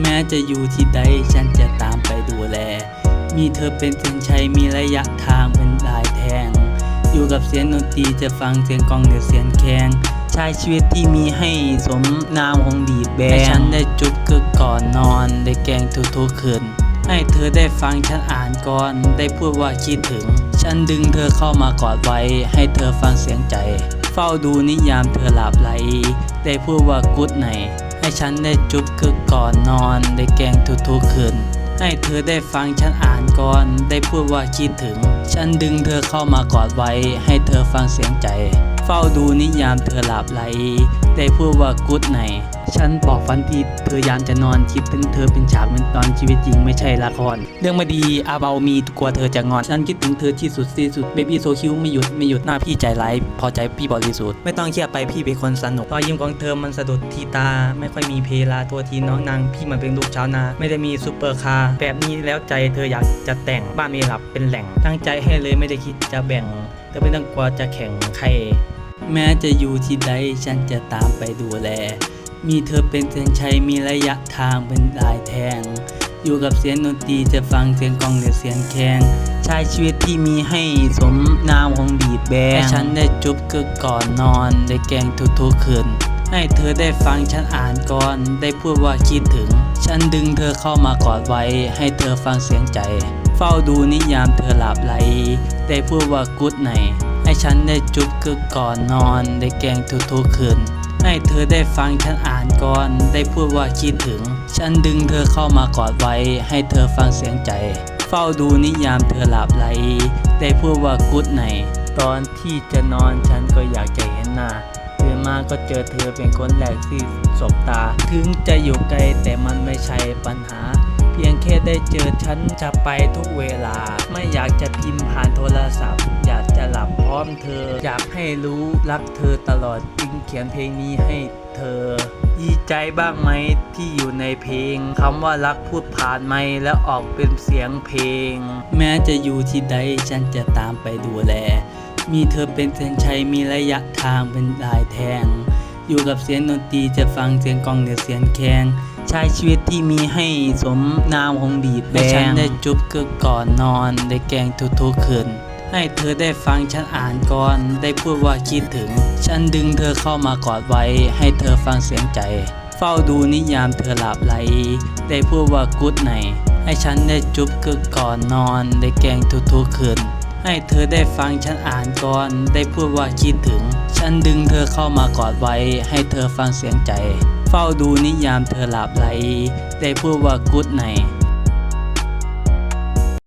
แม้จะอยู่ที่ใดฉันจะตามไปดูแล มีเธอเป็นเส้นชัยมีระยะทางเป็นลายแทง อยู่กับเสียงดนตรีจะฟังเสียงกลองหรือเสียงแคนใช้ชีวิตที่มีให้สมนามของดีแบงให้ฉันได้จุบกึกก่อนนอนได้แกล้งทุกๆคืนให้เธอได้ฟังฉันอ่านก่อนได้พูดว่าคิดถึง ฉันดึงเธอเข้ามากอดไว้ ให้เธอฟังเสียงใจ เฝ้าดูนิยามเธอหลับไหล ได้พูดว่ากุ๊ดไน ให้ฉันได้จุ๊บคือก่อนนอนได้แกงทุกๆคืน ให้เธอได้ฟังฉันอ่านก่อน ได้พูดว่าคิดถึง ฉันดึงเธอเข้ามากอดไว้ ให้เธอฟังเสียงใจ เฝ้าดูนิยามเธอหลับไหล ได้พูดว่ากุ๊ดไหน ฉันบอกฝันผิดเธอยามจะนอนคิดถึงเธอเป็นฉากเหมือนตอนชีวิตจริงไม่ใช่ละคร เรื่องไม่ดีอาเบามีกลัวเธอจะงอน ฉันคิดถึงเธอที่สุดที่สุดเบบี้โซคิวไม่หยุดไม่หยุดหน้าพี่ใจร้ายพอใจพี่บริสุทธิ์ไม่ต้องเครียดไปพี่เป็นคนสนุกรอยยิ้มของเธอมันสะดุดที่ตา ไม่ค่อยมีเพลาตัวทีน้องนางพี่มันเป็นลูกชาวนา ไม่ได้มีซูเปอร์คาร์แบบนี้แล้วใจเธออยากจะแต่งบ้านมีหลับเป็นแหล่งตั้งใจให้เลยไม่ได้คิดจะแบ่งเธอไม่ต้องกลัวจะแข่งใคร แม้จะอยู่ที่ใดฉันจะตามไปดูแล มีเธอเป็นเส้นชัยมีระยะทางเป็นลายแทง อยู่กับเสียงดนตรีจะฟังเสียงกลองหรือเสียงแคนใช้ชีวิตที่มีให้สมนามของดีดแบงให้ฉันได้จุบกึกก่อนนอนได้แกงทุกๆคืน ให้เธอได้ฟังฉันอ่านก่อน ได้พูดว่าคิดถึง ฉันดึงเธอเข้ามากอดไว้ ให้เธอฟังเสียงใจ เฝ้าดูนิยามเธอหลับไหล ได้พูดว่ากุ๊ดไหน ให้ฉันได้จุบกึกก่อนนอน ได้แกงทุกๆคืนให้เธอได้ฟังฉันอ่านก่อน ได้พูดว่าคิดถึง ฉันดึงเธอเข้ามากอดไว้ ให้เธอฟังเสียงใจ เฝ้าดูนิยามเธอหลับไหล ได้พูดว่ากุ๊ดไหน ตอนที่จะนอนฉันก็อยากจะเห็นหน้า มาก็เจอเธอเป็นคนแรกที่สบตา ถึงจะอยู่ไกลแต่มันไม่ใช่ปัญหา เพียงแค่ได้เจอฉันจะไปทุกเวลา ไม่อยากจะพิมพ์ผ่านโทรศัพท์ อยากจะหลับพร้อมเธอ อยากให้รู้รักเธอตลอดจึงเขียนเพลงนี้ให้เธอดีใจบ้างไหมที่อยู่ในเพลงคำว่ารักพูดผ่านไม่แล้วออกเป็นเสียงเพลง แม้จะอยู่ที่ใดฉันจะตามไปดูแล มีเธอเป็นเส้นชัยมีระยะทางเป็นลายแทง อยู่กับเสียงดนตรีจะฟังเสียงกลองหรือเสียงแคนใช้ชีวิตที่มีให้สมนามของดีดแบงฉันได้จุบกึกก่อนนอน ได้แกงทุกๆคืนให้เธอได้ฟังฉันอ่านก่อน ได้พูดว่าคิดถึง ฉันดึงเธอเข้ามากอดไว้ ให้เธอฟังเสียงใจ เฝ้าดูนิยามเธอหลับไหล ได้พูดว่ากุ๊ดไนให้ฉันได้จุบกึกก่อนนอน ได้แกงทุกๆคืน ให้เธอได้ฟังฉันอ่านก่อน ได้พูดว่าคิดถึง ฉันดึงเธอเข้ามากอดไว้ ให้เธอฟังเสียงใจ เฝ้าดูนิยามเธอหลับไหล ได้พูดว่ากุ๊ดไน